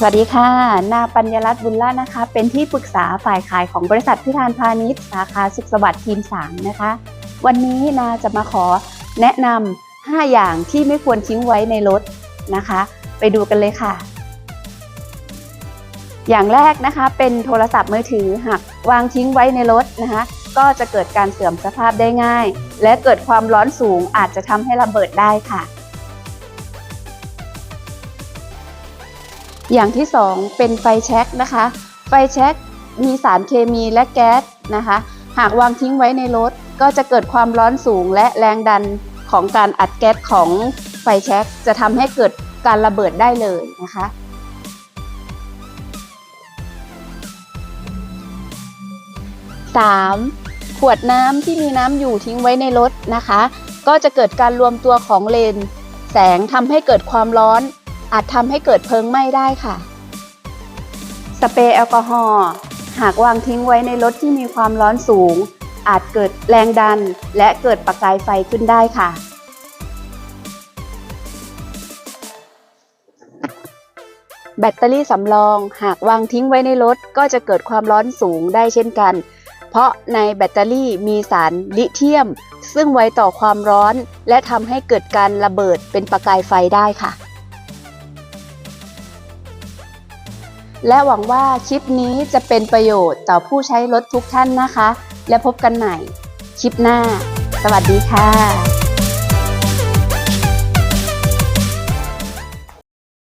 สวัสดีค่ะ นาปัญญรัตน์บุญล่านะคะ เป็นที่ปรึกษาฝ่ายขายของบริษัทพิธานพาณิชย์สาขาสุขสวัสดิ์ทีม 3 นะคะ วันนี้นาจะมาขอแนะนำ5อย่างที่ไม่ควรทิ้งไว้ในรถนะคะ ไปดูกันเลยค่ะ อย่างแรกนะคะ เป็นโทรศัพท์มือถือหากวางทิ้งไว้ในรถนะคะ ก็จะเกิดการเสื่อมสภาพได้ง่าย และเกิดความร้อนสูงอาจจะทำให้ระเบิดได้ค่ะ อย่างที่ 2 เป็นไฟแช็กนะคะ ไฟแช็กมีสารเคมีและแก๊สนะคะ หากวางทิ้งไว้ในรถ ก็จะเกิดความร้อนสูงและแรงดันของการอัดแก๊สของไฟแช็กจะทำให้เกิดการระเบิดได้เลยนะคะ 3. ขวดน้ำที่มีน้ำอยู่ทิ้งไว้ในรถนะคะ ก็จะเกิดการรวมตัวของเลน แสงทำให้เกิดความร้อน อาจทำให้เกิดเพลิงไหม้ได้ค่ะ สเปรย์แอลกอฮอล์หากวางทิ้งไว้ในรถที่มีความร้อนสูง อาจเกิดแรงดันและเกิดประกายไฟขึ้นได้ค่ะแบตเตอรี่สำรองหากวางทิ้งไว้ในรถก็จะเกิดความร้อนสูงได้เช่นกัน เพราะในแบตเตอรี่มีสารลิเธียม ซึ่งไวต่อความร้อน และทำให้เกิดการระเบิดเป็นประกายไฟได้ค่ะ และหวังว่าคลิปนี้จะเป็นประโยชน์ต่อผู้ใช้รถทุกท่านนะคะ และพบกันใหม่คลิปหน้า สวัสดีค่ะ